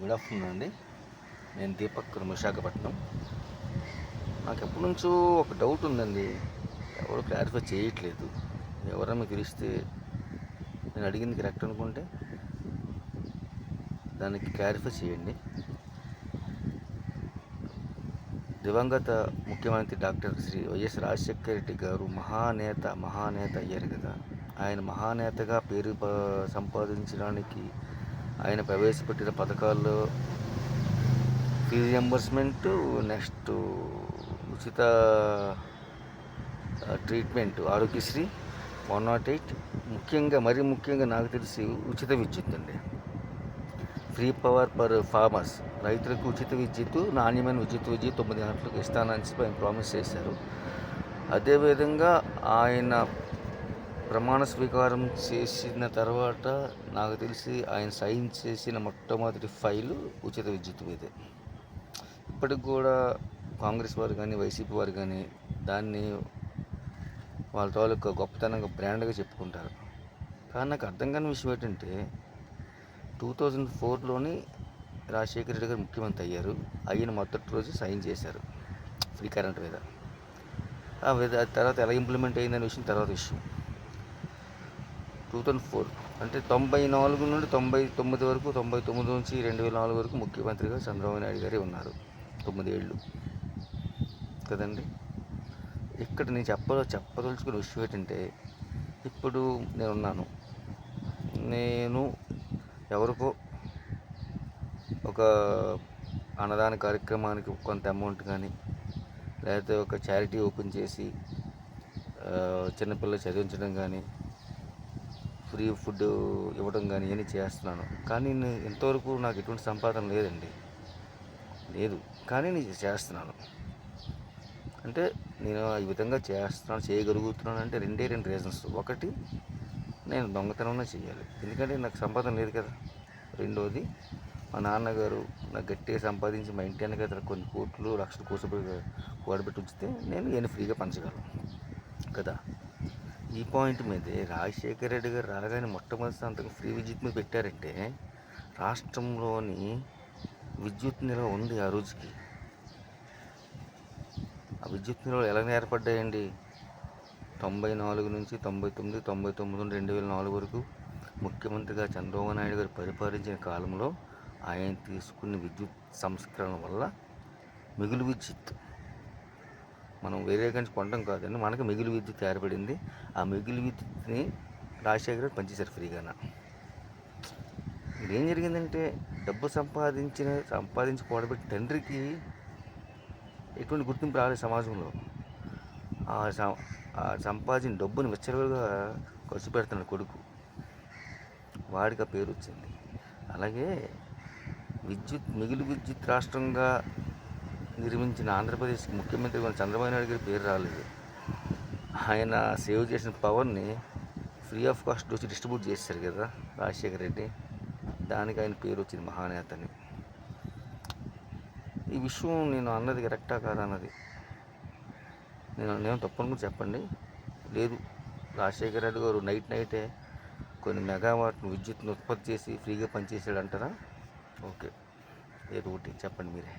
Good afternoon అండి. నేను దీపక్ విశాఖపట్నం. నాకు ఎప్పటి నుంచో ఒక డౌట్ ఉందండి. ఎవరు క్లారిఫై చేయట్లేదు. ఎవరన్నా పిలిస్తే నేను అడిగింది కరెక్ట్ అనుకుంటే దానికి క్లారిఫై చేయండి. దివంగత ముఖ్యమంత్రి doctor Shri Y S Rajasekhara Reddy గారు మహానేత మహానేత అయ్యారు కదా. ఆయన మహానేతగా పేరు సంపాదించడానికి ఆయన ప్రవేశపెట్టిన పథకాల్లో ఫీజు రియంబర్స్మెంట్ నెక్స్ట్ ఉచిత treatment Aarogyasri one nought eight ముఖ్యంగా మరీ ముఖ్యంగా నాకు తెలిసి ఉచిత విద్యుత్ అండి. ఫ్రీ పవర్ పర్ ఫార్మర్స్ రైతులకు ఉచిత విద్యుత్ నాణ్యమైన ఉచిత విద్యుత్ తొమ్మిది గంటలకు ఇస్తానని చెప్పి ఆయన ప్రామిస్ చేశారు. అదేవిధంగా ఆయన ప్రమాణ స్వీకారం చేసిన తర్వాత నాకు తెలిసి ఆయన సైన్ చేసిన మొట్టమొదటి ఫైలు ఉచిత విద్యుత్ మీదే. ఇప్పటికి కూడా కాంగ్రెస్ వారు కానీ వైసీపీ వారు కానీ దాన్ని వాళ్ళ తాలూకా గొప్పతనంగా బ్రాండ్గా చెప్పుకుంటారు. కానీ నాకు అర్థం కాని విషయం ఏంటంటే టూ థౌజండ్ ఫోర్లోని రాజశేఖర రెడ్డి గారు ముఖ్యమంత్రి అయ్యారు. అయిన మొదటి రోజు సైన్ చేశారు ఫ్రీ కరెంట్ మీద. ఆ ఆ తర్వాత ఎలా ఇంప్లిమెంట్ అయిందనే విషయం తర్వాత విషయం. టూ థౌజండ్ ఫోర్ అంటే తొంభై నాలుగు నుండి తొంభై తొమ్మిది వరకు తొంభై తొమ్మిది నుంచి రెండు వేల నాలుగు వరకు ముఖ్యమంత్రిగా చంద్రబాబు నాయుడు గారే ఉన్నారు. తొమ్మిది ఏళ్ళు. కదండి? ఇక్కడ నేను చెప్ప చెప్పదలుచుకున్న విషయం ఏంటంటే ఇప్పుడు నేనున్నాను. నేను ఎవరికో ఒక అన్నదాన కార్యక్రమానికి కొంత అమౌంట్ కానీ లేకపోతే ఒక చారిటీ ఓపెన్ చేసి చిన్నపిల్లలు చదివించడం కానీ ఫ్రీ ఫుడ్ ఇవ్వడం కానీ ఇవన్నీ చేస్తున్నాను. కానీ నేను ఇంతవరకు నాకు ఎటువంటి సంపాదన లేదండి. లేదు. కానీ నేను చేస్తున్నాను. అంటే నేను ఈ విధంగా చేస్తున్నాను చేయగలుగుతున్నాను అంటే రెండే రెండు రీజన్స్. ఒకటి నేను దొంగతనంలో చేయాలి. ఎందుకంటే నాకు సంపాదన లేదు కదా. రెండోది మా నాన్నగారు నాకు గట్టిగా సంపాదించి మా ఇంటి వెనక కొన్ని కోట్లు లక్షలు కూర్చోబెట్టి కూడబెట్టి ఉంచితే నేను ఈయన ఫ్రీగా పంచగలను. కదా. ఈ పాయింట్ మీదే రాజశేఖర రెడ్డి గారు రాగానే మొట్టమొదటి సంతకం ఫ్రీ విద్యుత్ మీద పెట్టారంటే రాష్ట్రంలోని విద్యుత్ నిల్వ ఉంది ఆ రోజుకి. ఆ విద్యుత్ నిల్వలు ఎలా ఏర్పడ్డాయండి? తొంభై నాలుగు నుంచి తొంభై తొమ్మిది తొంభై తొమ్మిది నుండి రెండు వేల నాలుగు వరకు ముఖ్యమంత్రిగా చంద్రబాబు నాయుడు గారు పరిపాలించిన కాలంలో ఆయన తీసుకున్న విద్యుత్ సంస్కరణ వల్ల మిగులు విద్యుత్ మనం వేరే కంచి కొనడం కాదండి. మనకి మిగిలి విద్యుత్ ఏర్పడింది ఆ మిగిలి విద్యుత్ని రాజశేఖర్ గారు పంచేశారు ఫ్రీగాన. ఏం జరిగిందంటే డబ్బు సంపాదించిన సంపాదించి కూడబెట్టి తండ్రికి ఎటువంటి గుర్తింపు రాలేదు సమాజంలో. ఆ సం- ఆ సంపాదించిన డబ్బుని విచ్చలవిడిగా ఖర్చు పెడుతున్నాడు కొడుకు. వాడికి ఆ పేరు వచ్చింది. అలాగే విద్యుత్ మిగులు విద్యుత్ రాష్ట్రంగా నిర్మించిన ఆంధ్రప్రదేశ్ ముఖ్యమంత్రి చంద్రబాబు నాయుడు గారి పేరు రాలేదు. ఆయన సేవ్ చేసిన పవర్ని ఫ్రీ ఆఫ్ కాస్ట్ వచ్చి డిస్ట్రిబ్యూట్ చేశారు కదా రాజశేఖర రెడ్డి. దానికి ఆయన పేరు వచ్చింది మహానేతని. ఈ విషయం నేను అన్నది కరెక్టా కాదా అన్నది నేను నేను తప్పనుకుని చెప్పండి. లేదు రాజశేఖర రెడ్డి గారు నైట్ నైటే కొన్ని మెగావాట్ విద్యుత్ను ఉత్పత్తి చేసి ఫ్రీగా పనిచేసాడు అంటారా ఓకే ఏదో ఒకటి చెప్పండి మీరే.